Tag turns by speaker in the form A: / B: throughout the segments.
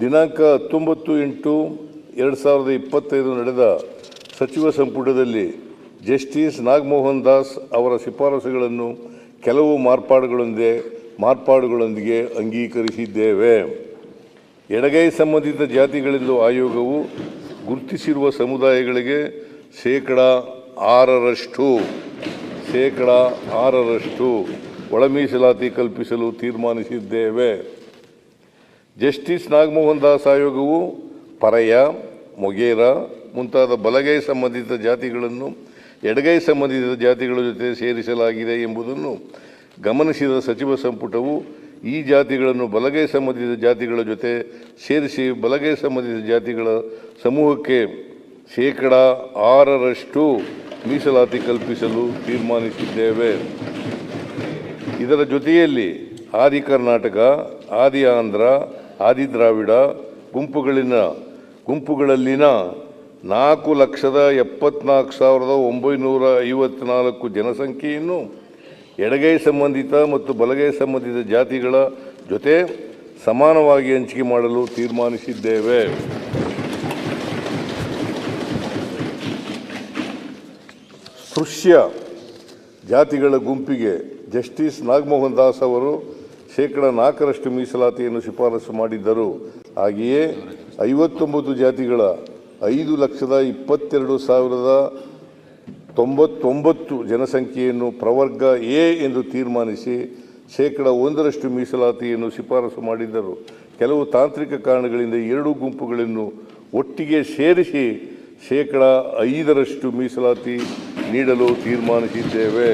A: ದಿನಾಂಕ ಹತ್ತೊಂಬತ್ತು ಎಂಟು ಎರಡು ಸಾವಿರದ ಇಪ್ಪತ್ತೈದು ನಡೆದ ಸಚಿವ ಸಂಪುಟದಲ್ಲಿ ಜಸ್ಟಿಸ್ ನಾಗಮೋಹನ್ ದಾಸ್ ಅವರ ಶಿಫಾರಸುಗಳನ್ನು ಕೆಲವು ಮಾರ್ಪಾಡುಗಳೊಂದಿಗೆ ಮಾರ್ಪಾಡುಗಳೊಂದಿಗೆ ಅಂಗೀಕರಿಸಿದ್ದೇವೆ. ಎಡಗೈ ಸಂಬಂಧಿತ ಜಾತಿಗಳೆಂದು ಆಯೋಗವು ಗುರುತಿಸಿರುವ ಸಮುದಾಯಗಳಿಗೆ ಶೇಕಡ ಆರರಷ್ಟು ಶೇಕಡ ಆರರಷ್ಟು ಒಳಮೀಸಲಾತಿ ಕಲ್ಪಿಸಲು ತೀರ್ಮಾನಿಸಿದ್ದೇವೆ. ಜಸ್ಟಿಸ್ ನಾಗಮೋಹನ್ ದಾಸ್ ಆಯೋಗವು ಪರಯ, ಮೊಗೇರ ಮುಂತಾದ ಬಲಗೈ ಸಂಬಂಧಿತ ಜಾತಿಗಳನ್ನು, ಎಡಗೈ ಸಂಬಂಧಿತ ಜಾತಿಗಳ ಜೊತೆ ಸೇರಿಸಲಾಗಿದೆ ಎಂಬುದನ್ನು ಗಮನಿಸಿದ ಸಚಿವ ಸಂಪುಟವು ಈ ಜಾತಿಗಳನ್ನು ಬಲಗೈ ಸಂಬಂಧಿತ ಜಾತಿಗಳ ಜೊತೆ ಸೇರಿಸಿ ಬಲಗೈ ಸಂಬಂಧಿತ ಜಾತಿಗಳ ಸಮೂಹಕ್ಕೆ ಶೇಕಡ ಆರರಷ್ಟು ಮೀಸಲಾತಿ ಕಲ್ಪಿಸಲು ತೀರ್ಮಾನಿಸಿದ್ದೇವೆ. ಇದರ ಜೊತೆಯಲ್ಲಿ ಆದಿ ಕರ್ನಾಟಕ, ಆದಿ ಆಂಧ್ರ ಆದಿ ದ್ರಾವಿಡ ಗುಂಪುಗಳಲ್ಲಿನ ನಾಲ್ಕು ಲಕ್ಷದ ಎಪ್ಪತ್ನಾಲ್ಕು ಸಾವಿರದ ಒಂಬೈನೂರ ಐವತ್ನಾಲ್ಕು ಜನಸಂಖ್ಯೆಯನ್ನು ಎಡಗೈ ಸಂಬಂಧಿತ ಮತ್ತು ಬಲಗೈ ಸಂಬಂಧಿತ ಜಾತಿಗಳ ಜೊತೆ ಸಮಾನವಾಗಿ ಹಂಚಿಕೆ ಮಾಡಲು ತೀರ್ಮಾನಿಸಿದ್ದೇವೆ. ಸ್ಪೃಶ್ಯ ಜಾತಿಗಳ ಗುಂಪಿಗೆ ಜಸ್ಟಿಸ್ ನಾಗಮೋಹನ್ ದಾಸ್ ಅವರು ಶೇಕಡ ನಾಲ್ಕರಷ್ಟು ಮೀಸಲಾತಿಯನ್ನು ಶಿಫಾರಸು ಮಾಡಿದ್ದರು. ಹಾಗೆಯೇ ಐವತ್ತೊಂಬತ್ತು ಜಾತಿಗಳ ಐದು ಲಕ್ಷದ ಇಪ್ಪತ್ತೆರಡು ಸಾವಿರದ ತೊಂಬತ್ತೊಂಬತ್ತು ಜನಸಂಖ್ಯೆಯನ್ನು ಪ್ರವರ್ಗ ಎ ಎಂದು ತೀರ್ಮಾನಿಸಿ ಶೇಕಡ ಒಂದರಷ್ಟು ಮೀಸಲಾತಿಯನ್ನು ಶಿಫಾರಸು ಮಾಡಿದ್ದರು. ಕೆಲವು ತಾಂತ್ರಿಕ ಕಾರಣಗಳಿಂದ ಎರಡೂ ಗುಂಪುಗಳನ್ನು ಒಟ್ಟಿಗೆ ಸೇರಿಸಿ ಶೇಕಡ ಐದರಷ್ಟು ಮೀಸಲಾತಿ ನೀಡಲು ತೀರ್ಮಾನಿಸಿದ್ದೇವೆ.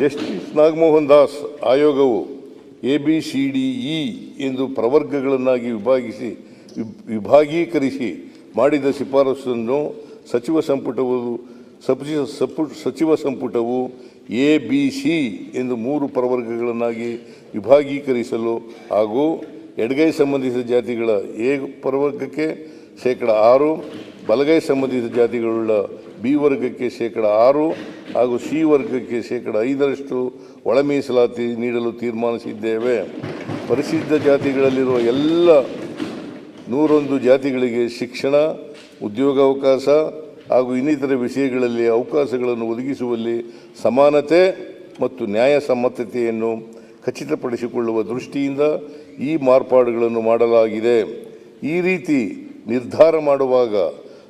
A: ಜಸ್ಟಿಸ್ ನಾಗಮೋಹನ್ ದಾಸ್ ಆಯೋಗವು A B C D E ಎಂದು ಪ್ರವರ್ಗಗಳನ್ನಾಗಿ ವಿಭಾಗಿಸಿ ವಿಭಾಗೀಕರಿಸಿ ಮಾಡಿದ ಶಿಫಾರಸನ್ನು ಸಚಿವ ಸಂಪುಟವು, ಸಚಿವ, ಸಪು- ಸಚಿವ ಸಂಪುಟವು ಎ ಬಿ ಸಿ ಎಂದು ಮೂರು ಪ್ರವರ್ಗಗಳನ್ನಾಗಿ ವಿಭಾಗೀಕರಿಸಲು ಹಾಗೂ ಎಡಗೈ ಸಂಬಂಧಿಸಿದ ಜಾತಿಗಳ ಎ ಪ್ರವರ್ಗಕ್ಕೆ ಶೇಕಡ ಆರು ಬಲಗೈ ಸಂಬಂಧಿತ ಜಾತಿಗಳುಳ್ಳ ಬಿ ವರ್ಗಕ್ಕೆ ಶೇಕಡ ಆರು ಹಾಗೂ ಸಿ ವರ್ಗಕ್ಕೆ ಶೇಕಡ ಐದರಷ್ಟು ಒಳ ಮೀಸಲಾತಿ ನೀಡಲು ತೀರ್ಮಾನಿಸಿದ್ದೇವೆ. ಪರಿಶಿಷ್ಟ ಜಾತಿಗಳಲ್ಲಿರುವ ಎಲ್ಲ ನೂರೊಂದು ಜಾತಿಗಳಿಗೆ ಶಿಕ್ಷಣ ಉದ್ಯೋಗಾವಕಾಶ ಹಾಗೂ ಇನ್ನಿತರ ವಿಷಯಗಳಲ್ಲಿ ಅವಕಾಶಗಳನ್ನು ಒದಗಿಸುವಲ್ಲಿ ಸಮಾನತೆ ಮತ್ತು ನ್ಯಾಯಸಮ್ಮತತೆಯನ್ನು ಖಚಿತಪಡಿಸಿಕೊಳ್ಳುವ ದೃಷ್ಟಿಯಿಂದ ಈ ಮಾರ್ಪಾಡುಗಳನ್ನು ಮಾಡಲಾಗಿದೆ. ಈ ರೀತಿ ನಿರ್ಧಾರ ಮಾಡುವಾಗ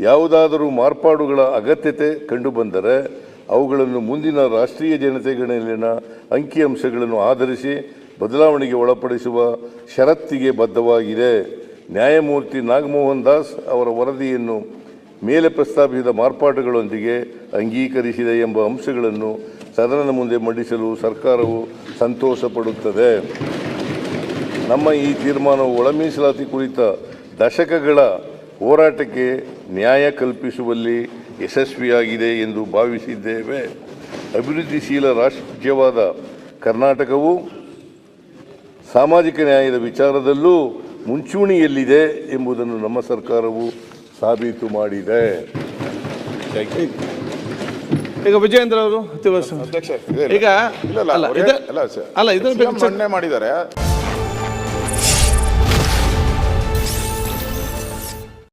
A: ಯಾವುದಾದರೂ ಮಾರ್ಪಾಡುಗಳ ಅಗತ್ಯತೆ ಕಂಡುಬಂದರೆ ಅವುಗಳನ್ನು ಮುಂದಿನ ರಾಷ್ಟ್ರೀಯ ಜನತೆ ಜನತೆಗಳಲ್ಲಿನ ಅಂಕಿಅಂಶಗಳನ್ನು ಆಧರಿಸಿ ಬದಲಾವಣೆಗೆ ಒಳಪಡಿಸುವ ಷರತ್ತಿಗೆ ಬದ್ಧವಾಗಿದೆ. ನ್ಯಾಯಮೂರ್ತಿ ನಾಗಮೋಹನ್ ದಾಸ್ ಅವರ ವರದಿಯನ್ನು ಮೇಲೆ ಪ್ರಸ್ತಾಪಿಸಿದ ಮಾರ್ಪಾಟುಗಳೊಂದಿಗೆ ಅಂಗೀಕರಿಸಿದೆ ಎಂಬ ಅಂಶಗಳನ್ನು ಸದನದ ಮುಂದೆ ಮಂಡಿಸಲು ಸರ್ಕಾರವು ಸಂತೋಷ ಪಡುತ್ತದೆ ನಮ್ಮ ಈ ತೀರ್ಮಾನವು ಒಳಮೀಸಲಾತಿ ಕುರಿತ ದಶಕಗಳ ಹೋರಾಟಕ್ಕೆ ನ್ಯಾಯ ಕಲ್ಪಿಸುವಲ್ಲಿ ಯಶಸ್ವಿಯಾಗಿದೆ ಎಂದು ಭಾವಿಸಿದ್ದೇವೆ. ಅಭಿವೃದ್ಧಿಶೀಲ ರಾಜ್ಯವಾದ ಕರ್ನಾಟಕವು ಸಾಮಾಜಿಕ ನ್ಯಾಯದ ವಿಚಾರದಲ್ಲೂ ಮುಂಚೂಣಿಯಲ್ಲಿದೆ ಎಂಬುದನ್ನು ನಮ್ಮ ಸರ್ಕಾರವು ಸಾಬೀತು ಮಾಡಿದೆ.
B: ಈಗ ವಿಜಯೇಂದ್ರ ಅವರು ತಿವಸ
C: ಅಧ್ಯಕ್ಷ
B: ಈಗ
C: ಇಲ್ಲ, ಇಲ್ಲ,
B: ಅಲ್ಲ ಇದನ್ನು
C: ಮಾಡಿದ್ದಾರೆ.